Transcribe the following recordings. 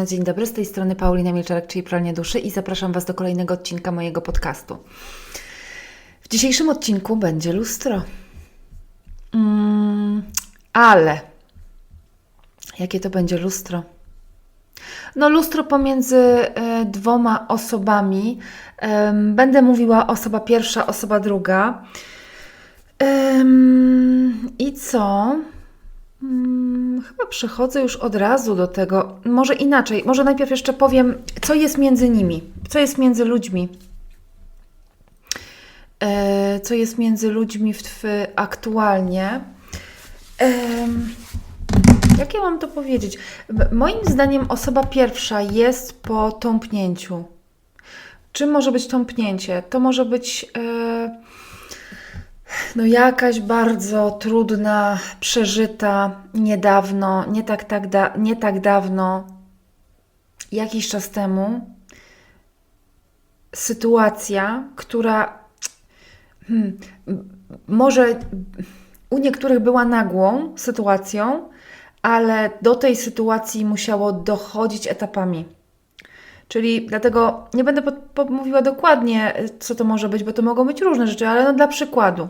No dzień dobry, z tej strony Paulina Milczarek, czyli Pralnia Duszy i zapraszam Was do kolejnego odcinka mojego podcastu. W dzisiejszym odcinku będzie lustro. Mm, ale jakie to będzie lustro? No lustro pomiędzy e, dwoma osobami. Będę mówiła osoba pierwsza, osoba druga. I co? Mm, Chyba przechodzę już od razu do tego. Może inaczej, może najpierw jeszcze powiem, co jest między nimi, co jest między ludźmi. E, co jest między ludźmi w, w, aktualnie. Em, jak ja mam to powiedzieć? Moim zdaniem osoba pierwsza jest po tąpnięciu. Czym może być tąpnięcie? To może być. E, no jakaś bardzo trudna, przeżyta niedawno, nie tak, tak, da, nie tak dawno, jakiś czas temu, sytuacja, która hmm, może u niektórych była nagłą sytuacją, ale do tej sytuacji musiało dochodzić etapami. Czyli dlatego nie będę pod, pod, mówiła dokładnie, co to może być, bo to mogą być różne rzeczy, ale no dla przykładu.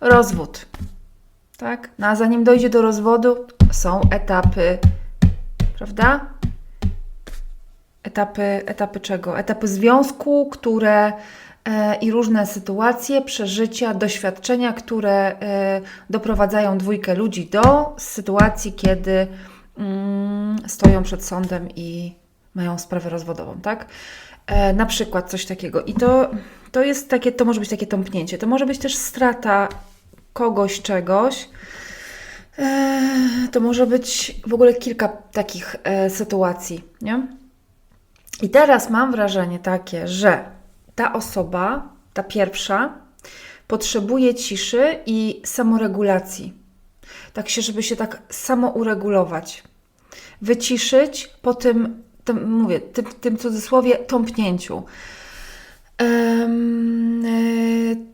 Rozwód. Tak? No a zanim dojdzie do rozwodu, są etapy, prawda? Etapy, etapy czego? Etapy związku, które e, i różne sytuacje, przeżycia, doświadczenia, które e, doprowadzają dwójkę ludzi do sytuacji, kiedy mm, stoją przed sądem i mają sprawę rozwodową, tak? E, na przykład coś takiego. I to, to jest takie, to może być takie tąpnięcie. To może być też strata kogoś, czegoś. E, to może być w ogóle kilka takich e, sytuacji, nie? I teraz mam wrażenie takie, że ta osoba, ta pierwsza, potrzebuje ciszy i samoregulacji. Tak się, żeby się tak samo uregulować. Wyciszyć po tym, tym mówię, tym, tym cudzysłowie tąpnięciu. E,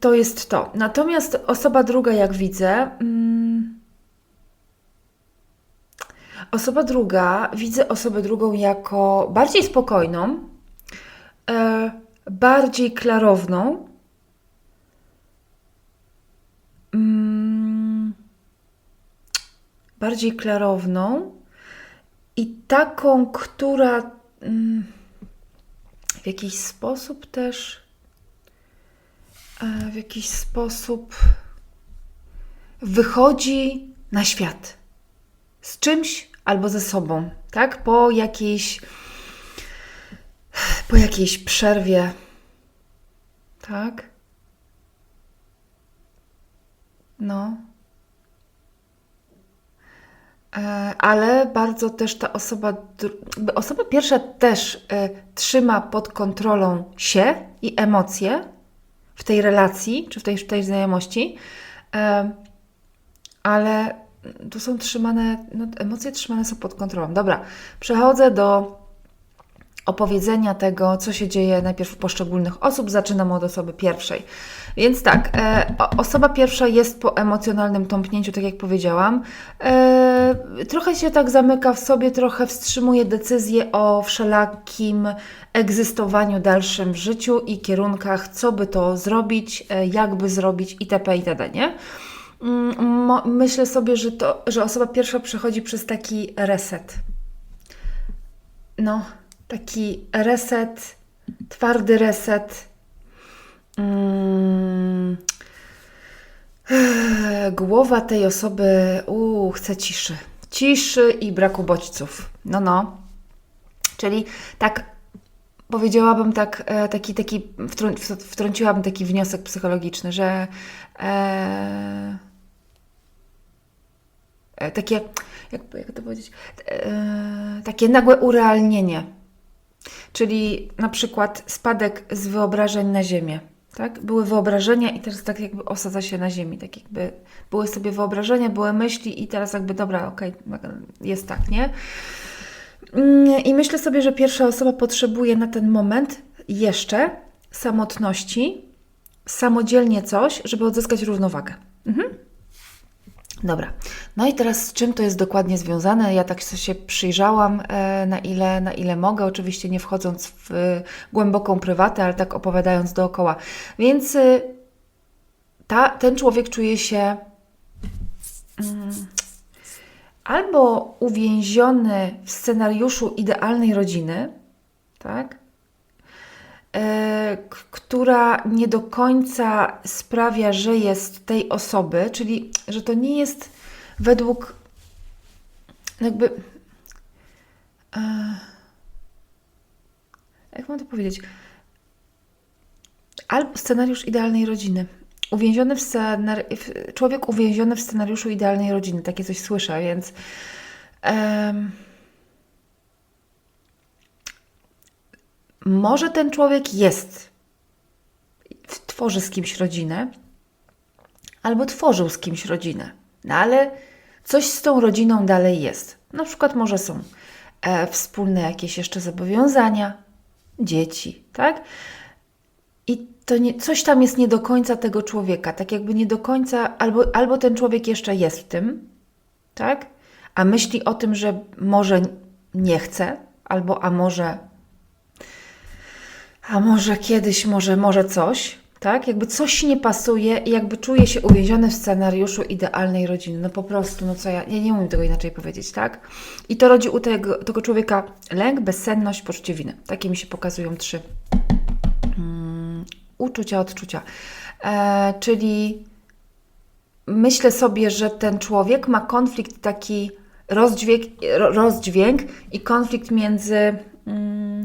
to jest to. Natomiast osoba druga, jak widzę, mm, osoba druga, widzę osobę drugą jako bardziej spokojną, e, bardziej klarowną, mm, bardziej klarowną i taką, która mm, w jakiś sposób też, e, w jakiś sposób wychodzi na świat z czymś albo ze sobą, tak? Po jakiejś, po jakiejś przerwie, tak? No. E, Ale bardzo też ta osoba, osoba pierwsza też e, trzyma pod kontrolą się i emocje w tej relacji, czy w tej, w tej znajomości, e, ale tu są trzymane, no, emocje trzymane są pod kontrolą. Dobra, przechodzę do opowiedzenia tego, co się dzieje najpierw u poszczególnych osób. Zaczynam od osoby pierwszej. Więc tak, e, osoba pierwsza jest po emocjonalnym tąpnięciu, tak jak powiedziałam. E, trochę się tak zamyka w sobie, trochę wstrzymuje decyzję o wszelakim egzystowaniu dalszym w życiu i kierunkach, co by to zrobić, e, jak by zrobić itp. itd. Nie? Mm, Myślę sobie, że, to, że osoba pierwsza przechodzi przez taki reset. No, taki reset, twardy reset. Mm. Głowa tej osoby uu, chce ciszy. Ciszy i braku bodźców. No, no. Czyli tak powiedziałabym tak, e, taki, taki wtrąciłabym taki wniosek psychologiczny, że e, e, takie, jak, jak to powiedzieć, e, takie nagłe urealnienie. Czyli na przykład spadek z wyobrażeń na ziemię. Tak? Były wyobrażenia i teraz tak jakby osadza się na ziemi. Tak jakby były sobie wyobrażenia, były myśli i teraz jakby dobra, okej, jest tak, nie? Mm, I myślę sobie, że pierwsza osoba potrzebuje na ten moment jeszcze samotności, samodzielnie coś, żeby odzyskać równowagę. Mhm. Dobra. No i teraz z czym to jest dokładnie związane? Ja tak się przyjrzałam, e, na ile, na ile mogę, oczywiście nie wchodząc w e, głęboką prywatę, ale tak opowiadając dookoła. Więc e, ta, ten człowiek czuje się mm, albo uwięziony w scenariuszu idealnej rodziny, tak? E, która nie do końca sprawia, że jest tej osoby, czyli że to nie jest według jakby. E, jak mam to powiedzieć? Albo scenariusz idealnej rodziny. Uwięziony w w- człowiek uwięziony w scenariuszu idealnej rodziny. Takie coś słyszę, więc. em, może ten człowiek jest, tworzy z kimś rodzinę, albo tworzył z kimś rodzinę, no ale coś z tą rodziną dalej jest. Na przykład może są e, wspólne jakieś jeszcze zobowiązania, dzieci, tak? I to nie, coś tam jest nie do końca tego człowieka, tak jakby nie do końca, albo, albo ten człowiek jeszcze jest w tym, tak? A myśli o tym, że może nie chce, albo a może a może kiedyś, może, może coś, tak? Jakby coś nie pasuje i jakby czuje się uwięziony w scenariuszu idealnej rodziny. No po prostu, no co ja, ja nie umiem tego inaczej powiedzieć, tak? I to rodzi u tego, tego człowieka lęk, bezsenność, poczucie winy. Takie mi się pokazują trzy mm, uczucia, odczucia. E, czyli myślę sobie, że ten człowiek ma konflikt taki rozdźwięk, ro- rozdźwięk i konflikt między mm,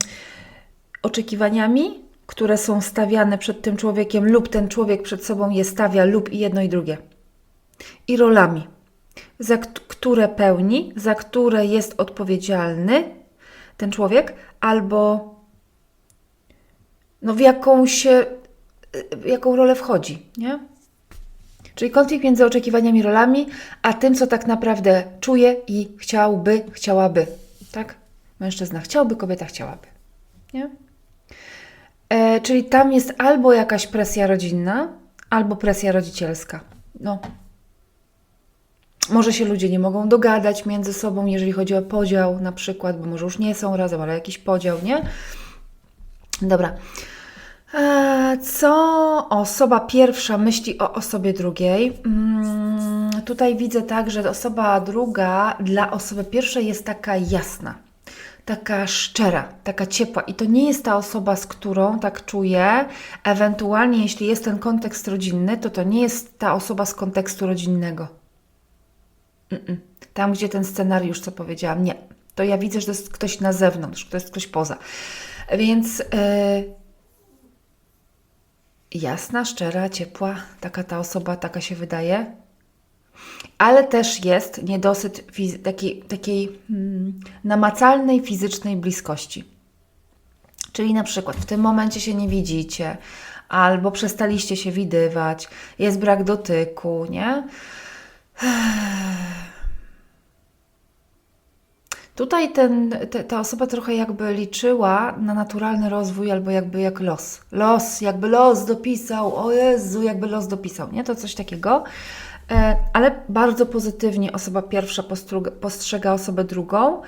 oczekiwaniami, które są stawiane przed tym człowiekiem, lub ten człowiek przed sobą je stawia, lub i jedno i drugie. I rolami, za kt- które pełni, za które jest odpowiedzialny ten człowiek, albo no w jaką się, w jaką rolę wchodzi, nie? Czyli konflikt między oczekiwaniami, rolami, a tym, co tak naprawdę czuje i chciałby, chciałaby. Tak? Mężczyzna chciałby, kobieta chciałaby. Nie? E, czyli tam jest albo jakaś presja rodzinna, albo presja rodzicielska. No. Może się ludzie nie mogą dogadać między sobą, jeżeli chodzi o podział na przykład, bo może już nie są razem, ale jakiś podział, nie? Dobra. E, Co osoba pierwsza myśli o osobie drugiej? Mm, Tutaj widzę tak, że osoba druga dla osoby pierwszej jest taka jasna, taka szczera, taka ciepła. I to nie jest ta osoba, z którą tak czuję. Ewentualnie, jeśli jest ten kontekst rodzinny, to to nie jest ta osoba z kontekstu rodzinnego. Mm-mm. Tam, gdzie ten scenariusz, co powiedziałam, nie. To ja widzę, że to jest ktoś na zewnątrz, to jest ktoś poza. Więc. Yy, jasna, szczera, ciepła, taka ta osoba, taka się wydaje. Ale też jest niedosyt takiej, takiej hmm, namacalnej, fizycznej bliskości. Czyli na przykład w tym momencie się nie widzicie, albo przestaliście się widywać, jest brak dotyku, nie? Tutaj ten, te, ta osoba trochę jakby liczyła na naturalny rozwój, albo jakby jak los. Los, jakby los dopisał, o Jezu, jakby los dopisał, nie? To coś takiego. E, ale bardzo pozytywnie osoba pierwsza postrzega osobę drugą,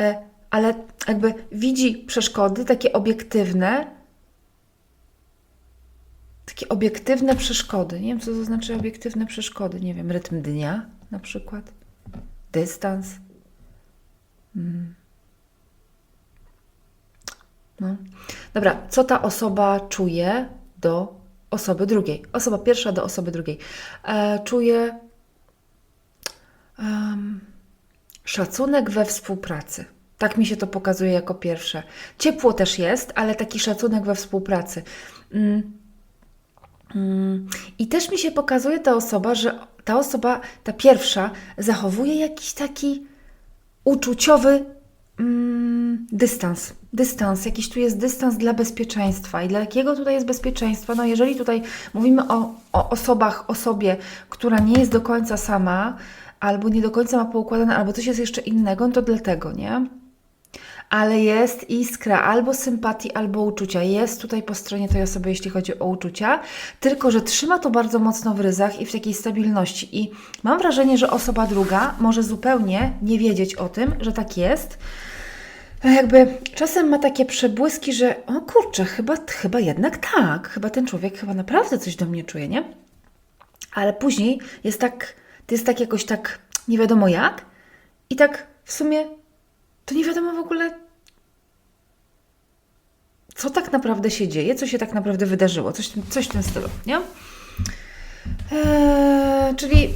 e, ale jakby widzi przeszkody takie obiektywne, takie obiektywne przeszkody. Nie wiem, co to znaczy obiektywne przeszkody. Nie wiem, rytm dnia na przykład, dystans. No. Dobra, co ta osoba czuje do osoby drugiej? Osoba pierwsza do osoby drugiej. E, czuje em, szacunek we współpracy. Tak mi się to pokazuje jako pierwsze. Ciepło też jest, ale taki szacunek we współpracy. Mm. Mm. I też mi się pokazuje ta osoba, że ta osoba, ta pierwsza, zachowuje jakiś taki uczuciowy mm, dystans. Dystans, jakiś tu jest dystans dla bezpieczeństwa. I dla jakiego tutaj jest bezpieczeństwa? No, jeżeli tutaj mówimy o, o osobach, osobie, która nie jest do końca sama, albo nie do końca ma poukładane, albo coś jest jeszcze innego, no to dlatego, nie? ale jest iskra albo sympatii, albo uczucia. Jest tutaj po stronie tej osoby, jeśli chodzi o uczucia, tylko że trzyma to bardzo mocno w ryzach i w takiej stabilności. I mam wrażenie, że osoba druga może zupełnie nie wiedzieć o tym, że tak jest. Jakby czasem ma takie przebłyski, że o kurczę, chyba, chyba jednak tak, chyba ten człowiek chyba naprawdę coś do mnie czuje, nie? Ale później jest tak, to jest tak jakoś tak nie wiadomo jak i tak w sumie to nie wiadomo w ogóle, co tak naprawdę się dzieje, co się tak naprawdę wydarzyło, coś, coś w tym stylu, nie? Eee, czyli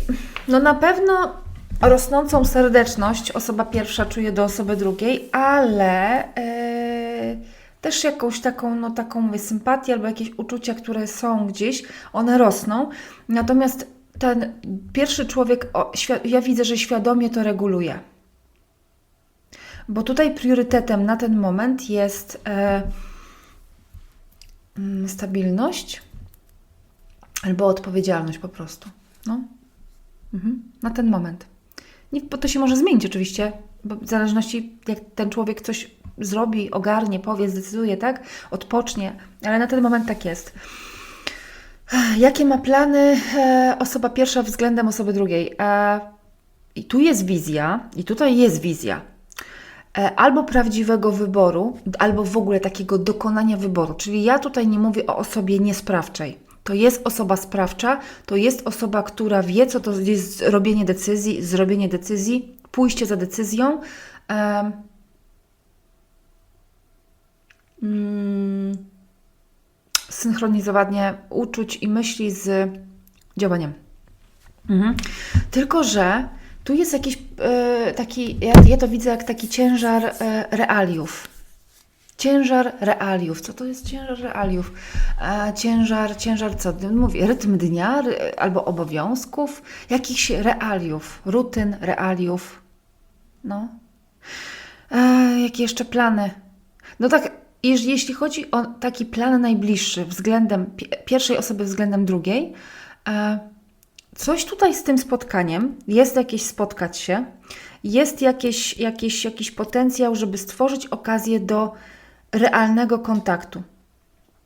no na pewno rosnącą serdeczność osoba pierwsza czuje do osoby drugiej, ale eee, też jakąś taką, no taką mówię, sympatię albo jakieś uczucia, które są gdzieś, one rosną. Natomiast ten pierwszy człowiek, o, ja widzę, że świadomie to reguluje. Bo tutaj priorytetem na ten moment jest e, mm, stabilność albo odpowiedzialność po prostu. No. Mhm. Na ten moment. Bo to się może zmienić oczywiście, bo w zależności jak ten człowiek coś zrobi, ogarnie, powie, zdecyduje, tak? Odpocznie, ale na ten moment tak jest. Jakie ma plany e, osoba pierwsza względem osoby drugiej? E, I tu jest wizja, i tutaj jest wizja. E, albo prawdziwego wyboru, albo w ogóle takiego dokonania wyboru. Czyli ja tutaj nie mówię o osobie niesprawczej. To jest osoba sprawcza, to jest osoba, która wie, co to jest robienie decyzji, zrobienie decyzji, pójście za decyzją. Mm, synchronizowanie uczuć i myśli z działaniem. Mhm. Tylko, że tu jest jakiś e, taki, ja, ja, to widzę jak taki ciężar e, realiów. Ciężar realiów. Co to jest ciężar realiów? Ciężar, ciężar co? Mówię, rytm dnia ry, albo obowiązków, jakichś realiów, rutyn, realiów. No. E, jakie jeszcze plany? No tak, jeśli chodzi o taki plan najbliższy względem pierwszej osoby względem drugiej, e, coś tutaj z tym spotkaniem, jest jakieś spotkać się, jest jakieś, jakieś, jakiś potencjał, żeby stworzyć okazję do realnego kontaktu.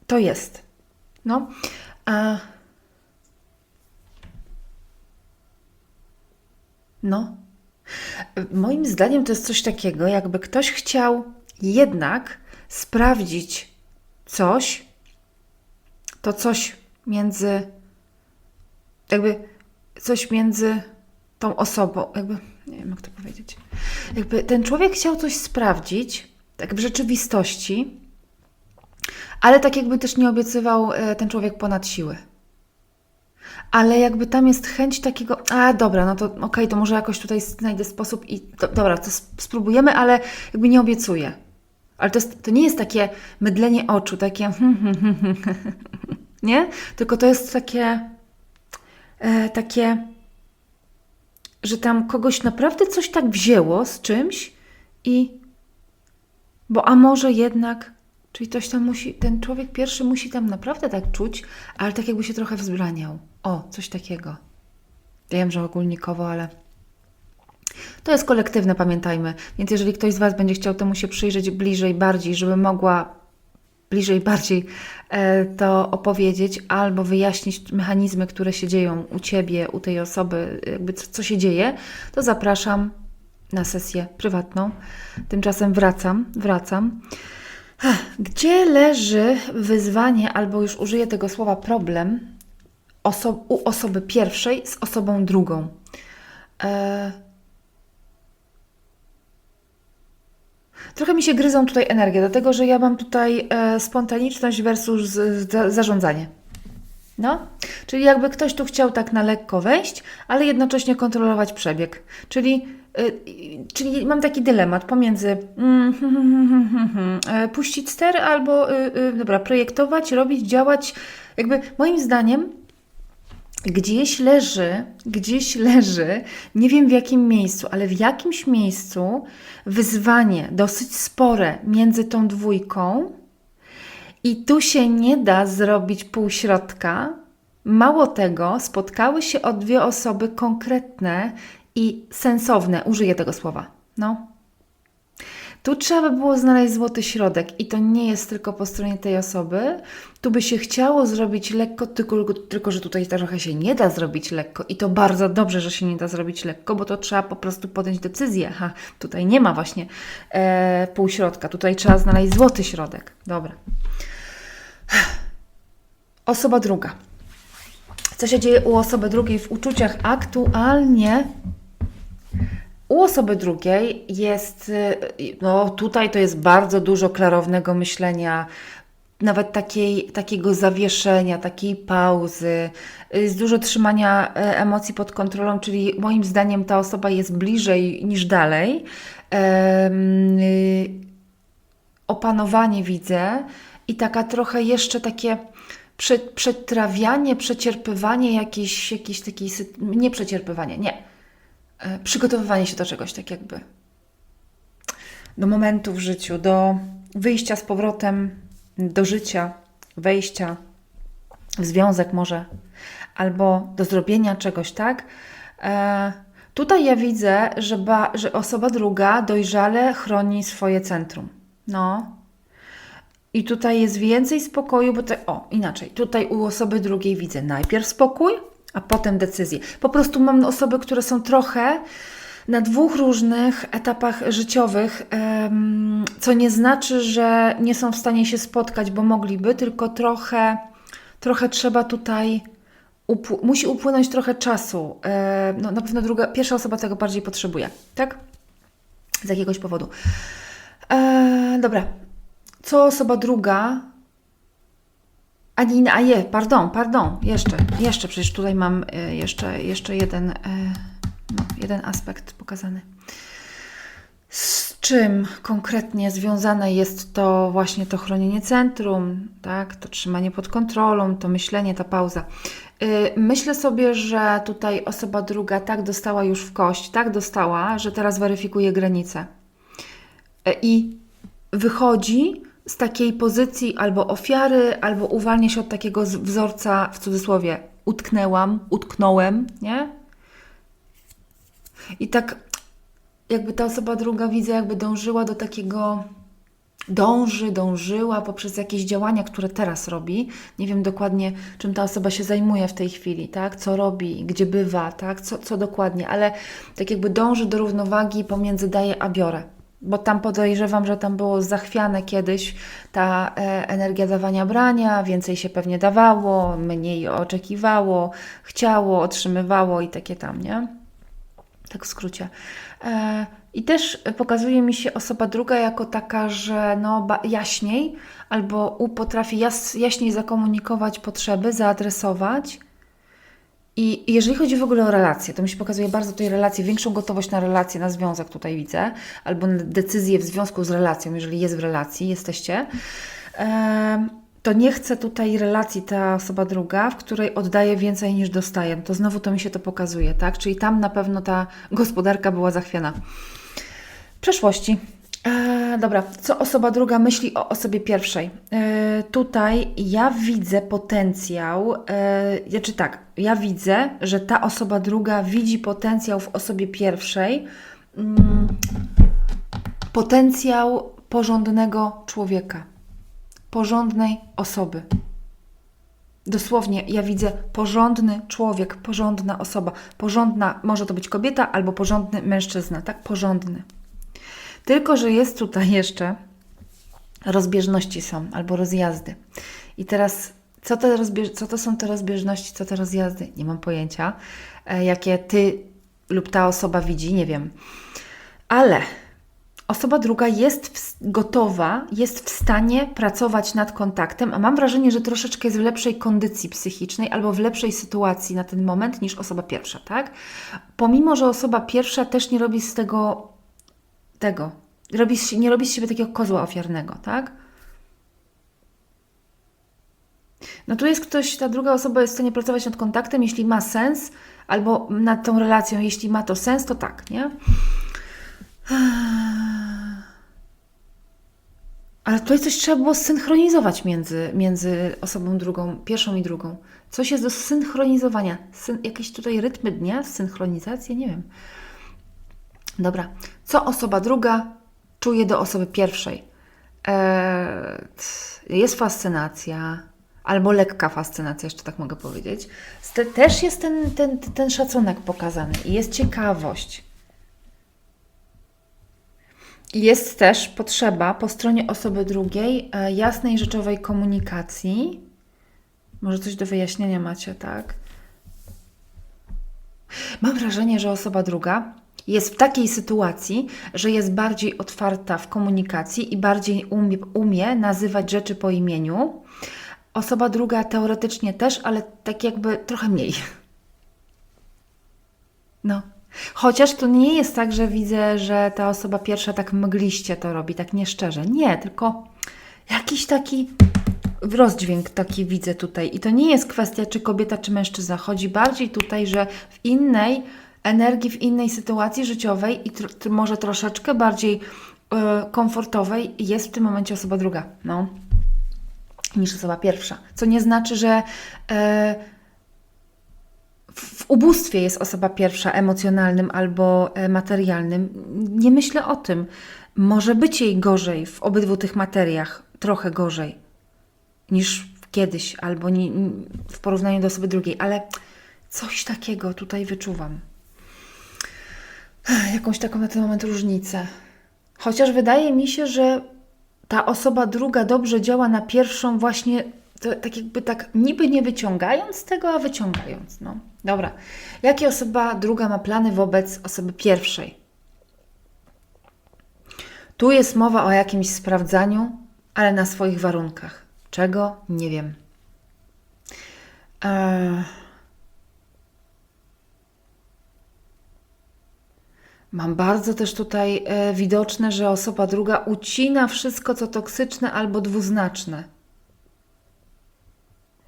To jest. No. A... No. Moim zdaniem to jest coś takiego, jakby ktoś chciał jednak sprawdzić coś, to coś między, jakby coś między tą osobą, jakby, nie wiem jak to powiedzieć, jakby ten człowiek chciał coś sprawdzić, tak w rzeczywistości, ale tak jakby też nie obiecywał e, ten człowiek ponad siły. Ale jakby tam jest chęć takiego, a dobra, no to okej, okay, to może jakoś tutaj znajdę sposób i do, dobra, to spróbujemy, ale jakby nie obiecuję. Ale to, jest, to nie jest takie mydlenie oczu, takie nie? Tylko to jest takie e, takie, że tam kogoś naprawdę coś tak wzięło z czymś i bo a może jednak, czyli ktoś tam musi, ten człowiek pierwszy musi tam naprawdę tak czuć, ale tak jakby się trochę wzbraniał. O, coś takiego. Wiem, że ogólnikowo, ale to jest kolektywne, pamiętajmy. Więc jeżeli ktoś z Was będzie chciał temu się przyjrzeć bliżej, bardziej, żeby mogła bliżej, bardziej e, to opowiedzieć, albo wyjaśnić mechanizmy, które się dzieją u Ciebie, u tej osoby, jakby co, co się dzieje, to zapraszam na sesję prywatną. Tymczasem wracam, wracam. Gdzie leży wyzwanie, albo już użyję tego słowa problem, oso u osoby pierwszej z osobą drugą? E Trochę mi się gryzą tutaj energie, dlatego że ja mam tutaj e, spontaniczność versus zarządzanie. No, czyli jakby ktoś tu chciał tak na lekko wejść, ale jednocześnie kontrolować przebieg. Czyli, y, czyli mam taki dylemat pomiędzy mm, y, puścić ster albo y, dobra, projektować, robić, działać. Jakby moim zdaniem gdzieś leży, gdzieś leży, nie wiem w jakim miejscu, ale w jakimś miejscu wyzwanie dosyć spore między tą dwójką i tu się nie da zrobić półśrodka. Mało tego, spotkały się o dwie osoby konkretne i sensowne, użyję tego słowa. No. Tu trzeba by było znaleźć złoty środek i to nie jest tylko po stronie tej osoby. Tu by się chciało zrobić lekko, tylko, tylko że tutaj trochę się nie da zrobić lekko i to bardzo dobrze, że się nie da zrobić lekko, bo to trzeba po prostu podjąć decyzję. Ha, tutaj nie ma właśnie e, półśrodka, tutaj trzeba znaleźć złoty środek. Dobra. Osoba druga. Co się dzieje u osoby drugiej w uczuciach aktualnie? U osoby drugiej jest, y, no tutaj to jest bardzo dużo klarownego myślenia, nawet takiej, takiego zawieszenia, takiej pauzy, jest dużo trzymania e, emocji pod kontrolą, czyli moim zdaniem ta osoba jest bliżej niż dalej. Y, opanowanie widzę i taka trochę jeszcze takie prze, przetrawianie, przecierpywanie jakiejś, jakiejś takiej, nie przecierpywanie, nie, przygotowywanie się do czegoś tak jakby, do momentu w życiu, do wyjścia z powrotem do życia, wejścia w związek może, albo do zrobienia czegoś, tak? E, tutaj ja widzę, że, ba, że osoba druga dojrzale chroni swoje centrum. No, i tutaj jest więcej spokoju, bo te, o, inaczej. Tutaj u osoby drugiej widzę najpierw spokój, a potem decyzję. Po prostu mam osoby, które są trochę na dwóch różnych etapach życiowych, co nie znaczy, że nie są w stanie się spotkać, bo mogliby, tylko trochę, trochę trzeba tutaj. Upł- musi upłynąć trochę czasu. No, na pewno druga, pierwsza osoba tego bardziej potrzebuje, tak? Z jakiegoś powodu. E, dobra, co osoba druga. A nie, a je, pardon, pardon, jeszcze, jeszcze, przecież tutaj mam e, jeszcze, jeszcze jeden, e, no, jeden aspekt pokazany. Z czym konkretnie związane jest to właśnie to chronienie centrum, tak, to trzymanie pod kontrolą, to myślenie, ta pauza. Y, Myślę sobie, że tutaj osoba druga tak dostała już w kość, tak dostała, że teraz weryfikuje granice. I wychodzi z takiej pozycji albo ofiary, albo uwalnia się od takiego wzorca, w cudzysłowie, utknęłam, utknąłem, nie? I tak jakby ta osoba druga, widzę, jakby dążyła do takiego, dąży, dążyła poprzez jakieś działania, które teraz robi. Nie wiem dokładnie, czym ta osoba się zajmuje w tej chwili, tak? Co robi, gdzie bywa, tak? Co, co dokładnie, ale tak jakby dąży do równowagi pomiędzy daję a biorę. Bo tam podejrzewam, że tam było zachwiane kiedyś ta e, energia dawania brania, więcej się pewnie dawało, mniej oczekiwało, chciało, otrzymywało i takie tam, nie? Tak w skrócie. E, I też pokazuje mi się osoba druga jako taka, że no jaśniej albo u potrafi jaśniej zakomunikować potrzeby, zaadresować. I jeżeli chodzi w ogóle o relacje, to mi się pokazuje bardzo tej relacji, większą gotowość na relacje, na związek tutaj widzę, albo na decyzję w związku z relacją, jeżeli jest w relacji, jesteście. To nie chce tutaj relacji ta osoba druga, w której oddaje więcej niż dostaje. To znowu to mi się to pokazuje, tak? Czyli tam na pewno ta gospodarka była zachwiana. Przeszłości. E, dobra, co osoba druga myśli o osobie pierwszej? E, tutaj ja widzę potencjał, e, znaczy tak, ja widzę, że ta osoba druga widzi potencjał w osobie pierwszej, mm, potencjał porządnego człowieka, porządnej osoby. Dosłownie, ja widzę porządny człowiek, porządna osoba. Porządna, może to być kobieta albo porządny mężczyzna, tak? Porządny. Tylko, że jest tutaj jeszcze rozbieżności są albo rozjazdy. I teraz, co, te rozbież- co to są te rozbieżności, co te rozjazdy? Nie mam pojęcia. E, jakie ty lub ta osoba widzi, nie wiem. Ale osoba druga jest gotowa, jest w stanie pracować nad kontaktem, a mam wrażenie, że troszeczkę jest w lepszej kondycji psychicznej albo w lepszej sytuacji na ten moment niż osoba pierwsza, tak? Pomimo, że osoba pierwsza też nie robi z tego tego. Robi, z- nie robi z siebie takiego kozła ofiarnego, tak? No tu jest ktoś, ta druga osoba jest w stanie pracować nad kontaktem, jeśli ma sens, albo nad tą relacją, jeśli ma to sens, to tak, nie? Ale tutaj coś trzeba było zsynchronizować między, między osobą drugą, pierwszą i drugą. Coś jest do zsynchronizowania. Syn, jakieś tutaj rytmy dnia, synchronizację, nie wiem. Dobra. Co osoba druga czuje do osoby pierwszej. E, jest fascynacja, albo lekka fascynacja, jeszcze tak mogę powiedzieć. Te, też jest ten, ten, ten szacunek pokazany i jest ciekawość. Jest też potrzeba po stronie osoby drugiej e, jasnej, rzeczowej komunikacji. Może coś do wyjaśnienia macie, tak? Mam wrażenie, że osoba druga jest w takiej sytuacji, że jest bardziej otwarta w komunikacji i bardziej umie, umie nazywać rzeczy po imieniu. Osoba druga teoretycznie też, ale tak jakby trochę mniej. No. Chociaż to nie jest tak, że widzę, że ta osoba pierwsza tak mgliście to robi, tak nieszczerze. Nie, tylko jakiś taki rozdźwięk taki widzę tutaj. I to nie jest kwestia, czy kobieta, czy mężczyzna. Chodzi bardziej tutaj, że w innej energii, w innej sytuacji życiowej i tr może troszeczkę bardziej yy, komfortowej jest w tym momencie osoba druga. No. Niż osoba pierwsza. Co nie znaczy, że. Yy, w ubóstwie jest osoba pierwsza, emocjonalnym albo e, materialnym. Nie myślę o tym. Może być jej gorzej w obydwu tych materiach, trochę gorzej niż kiedyś, albo w porównaniu do osoby drugiej, ale coś takiego tutaj wyczuwam. Jakąś taką na ten moment różnicę. Chociaż wydaje mi się, że ta osoba druga dobrze działa na pierwszą właśnie to, tak jakby tak niby nie wyciągając tego, a wyciągając. No. Dobra. Jakie osoba druga ma plany wobec osoby pierwszej? Tu jest mowa o jakimś sprawdzaniu, ale na swoich warunkach. Czego? Nie wiem. Eee... Mam bardzo też tutaj e, widoczne, że osoba druga ucina wszystko, co toksyczne albo dwuznaczne.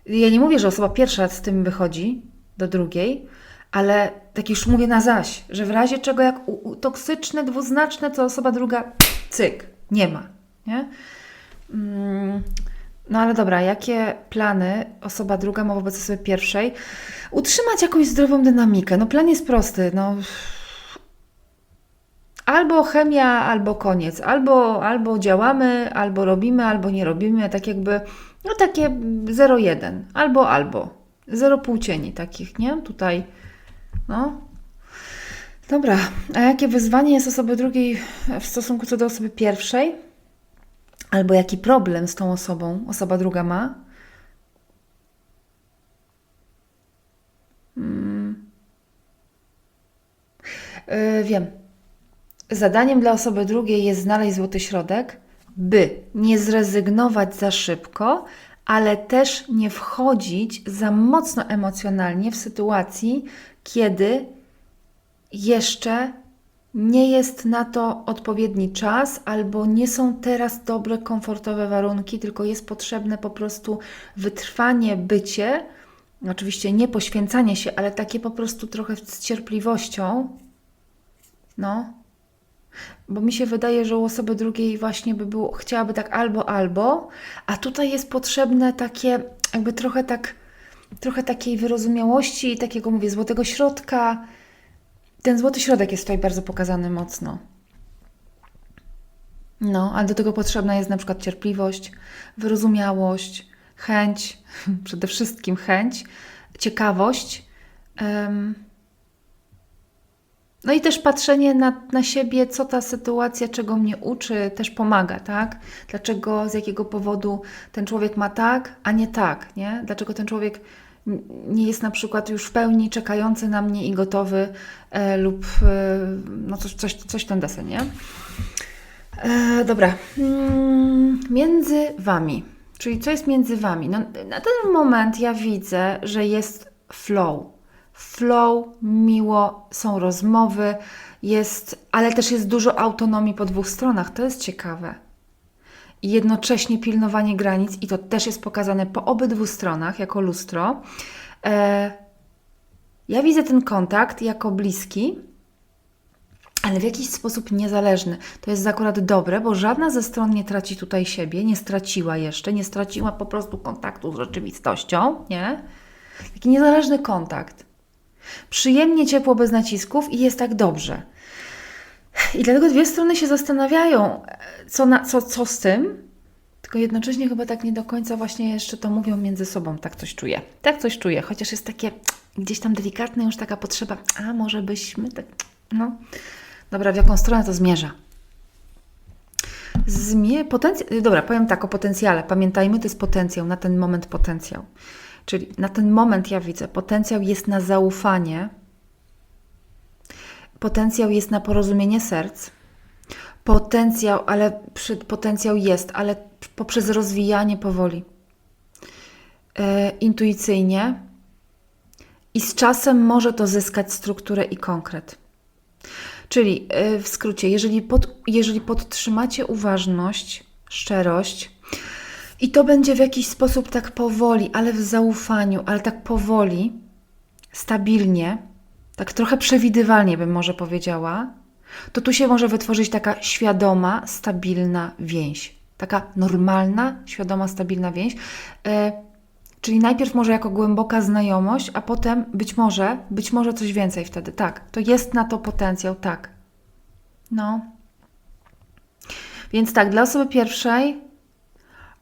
Ja nie mówię, że osoba pierwsza z tym wychodzi do drugiej, ale tak już mówię na zaś, że w razie czego jak u, u, toksyczne, dwuznaczne, to osoba druga cyk, nie ma. Nie? Mm, no ale dobra, jakie plany osoba druga ma wobec osoby pierwszej? Utrzymać jakąś zdrową dynamikę. No plan jest prosty. No, albo chemia, albo koniec. Albo, albo działamy, albo robimy, albo nie robimy. Tak jakby, no takie 0,1. Albo, albo. Zero płcieni takich, nie? Tutaj, no. Dobra, a jakie wyzwanie jest osoby drugiej w stosunku co do osoby pierwszej? Albo jaki problem z tą osobą osoba druga ma? Hmm. Yy, wiem. Zadaniem dla osoby drugiej jest znaleźć złoty środek, by nie zrezygnować za szybko, ale też nie wchodzić za mocno emocjonalnie w sytuacji, kiedy jeszcze nie jest na to odpowiedni czas, albo nie są teraz dobre, komfortowe warunki, tylko jest potrzebne po prostu wytrwanie, bycie. Oczywiście nie poświęcanie się, ale takie po prostu trochę z cierpliwością. No, bo mi się wydaje, że u osoby drugiej właśnie by było, chciałaby tak albo, albo, a tutaj jest potrzebne takie, jakby trochę tak, trochę takiej wyrozumiałości takiego, mówię, złotego środka. Ten złoty środek jest tutaj bardzo pokazany mocno. No, ale do tego potrzebna jest na przykład cierpliwość, wyrozumiałość, chęć, przede wszystkim chęć, ciekawość. Um, no i też patrzenie na, na siebie, co ta sytuacja, czego mnie uczy, też pomaga, tak? Dlaczego, z jakiego powodu ten człowiek ma tak, a nie tak, nie? Dlaczego ten człowiek nie jest na przykład już w pełni czekający na mnie i gotowy e, lub e, no coś, coś, coś ten desen, nie? E, dobra. Mm, między Wami. Czyli co jest między Wami? No, na ten moment ja widzę, że jest flow flow, miło, są rozmowy, jest, ale też jest dużo autonomii po dwóch stronach. To jest ciekawe. I jednocześnie pilnowanie granic, i to też jest pokazane po obydwu stronach jako lustro. E, ja widzę ten kontakt jako bliski, ale w jakiś sposób niezależny. To jest akurat dobre, bo żadna ze stron nie traci tutaj siebie, nie straciła jeszcze, nie straciła po prostu kontaktu z rzeczywistością, nie? Taki niezależny kontakt. Przyjemnie ciepło bez nacisków i jest tak dobrze. I dlatego dwie strony się zastanawiają, co, na, co, co z tym, tylko jednocześnie chyba tak nie do końca właśnie jeszcze to mówią między sobą. Tak coś czuję. Tak coś czuję, chociaż jest takie gdzieś tam delikatne już taka potrzeba, a może byśmy tak, no. Dobra, w jaką stronę to zmierza? Zmie, potencjał, dobra, powiem tak o potencjale. Pamiętajmy, to jest potencjał, na ten moment potencjał. Czyli na ten moment ja widzę, potencjał jest na zaufanie, potencjał jest na porozumienie serc, potencjał, ale przy, potencjał jest, ale poprzez rozwijanie powoli, e, intuicyjnie i z czasem może to zyskać strukturę i konkret. Czyli e, w skrócie, jeżeli, pod, jeżeli podtrzymacie uważność, szczerość, i to będzie w jakiś sposób tak powoli, ale w zaufaniu, ale tak powoli, stabilnie, tak trochę przewidywalnie bym może powiedziała, to tu się może wytworzyć taka świadoma, stabilna więź. Taka normalna, świadoma, stabilna więź. E, czyli najpierw może jako głęboka znajomość, a potem być może, być może coś więcej wtedy. Tak, to jest na to potencjał, tak. No. Więc tak, dla osoby pierwszej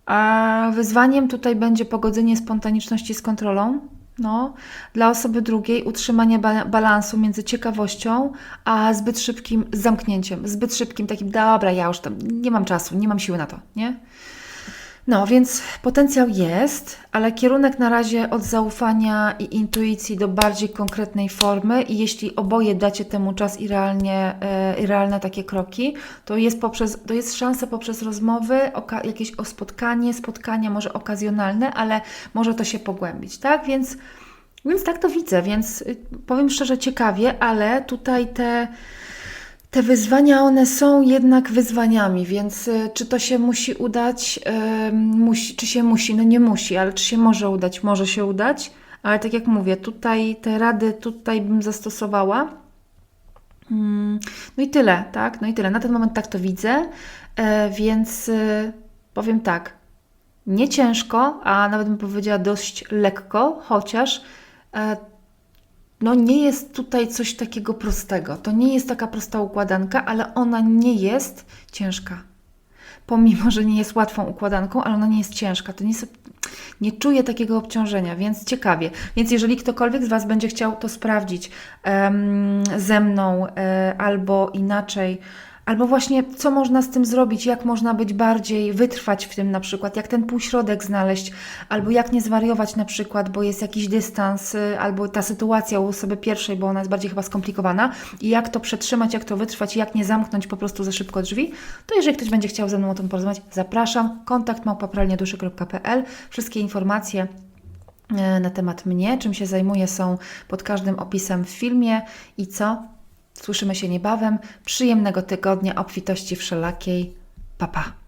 a wyzwaniem tutaj będzie pogodzenie spontaniczności z kontrolą. No, dla osoby drugiej utrzymanie ba balansu między ciekawością a zbyt szybkim zamknięciem, zbyt szybkim takim, dobra, ja już tam nie mam czasu, nie mam siły na to, nie? No, więc potencjał jest, ale kierunek na razie od zaufania i intuicji do bardziej konkretnej formy i jeśli oboje dacie temu czas i, realnie, e, i realne takie kroki, to jest, poprzez, to jest szansa poprzez rozmowy, jakieś o spotkanie, spotkania może okazjonalne, ale może to się pogłębić, tak? Więc, więc tak to widzę, więc powiem szczerze ciekawie, ale tutaj te te wyzwania, one są jednak wyzwaniami, więc y, czy to się musi udać? Y, musi, czy się musi? No nie musi, ale czy się może udać? Może się udać, ale tak jak mówię, tutaj te rady tutaj bym zastosowała. Mm, no i tyle, tak? No i tyle. Na ten moment tak to widzę, e, więc y, powiem tak. Nie ciężko, a nawet bym powiedziała dość lekko, chociaż e, no nie jest tutaj coś takiego prostego. To nie jest taka prosta układanka, ale ona nie jest ciężka. Pomimo, że nie jest łatwą układanką, ale ona nie jest ciężka. To nie, jest, nie czuję takiego obciążenia, więc ciekawie. Więc jeżeli ktokolwiek z Was będzie chciał to sprawdzić um, ze mną um, albo inaczej, Albo właśnie, co można z tym zrobić, jak można być bardziej, wytrwać w tym na przykład, jak ten półśrodek znaleźć, albo jak nie zwariować na przykład, bo jest jakiś dystans, y, albo ta sytuacja u osoby pierwszej, bo ona jest bardziej chyba skomplikowana, i jak to przetrzymać, jak to wytrwać, jak nie zamknąć po prostu za szybko drzwi, to jeżeli ktoś będzie chciał ze mną o tym porozmawiać, zapraszam, kontakt małpapralniaduszy.pl, wszystkie informacje y, na temat mnie, czym się zajmuję są pod każdym opisem w filmie. I co? Słyszymy się niebawem. Przyjemnego tygodnia, obfitości wszelakiej. Papa. Pa.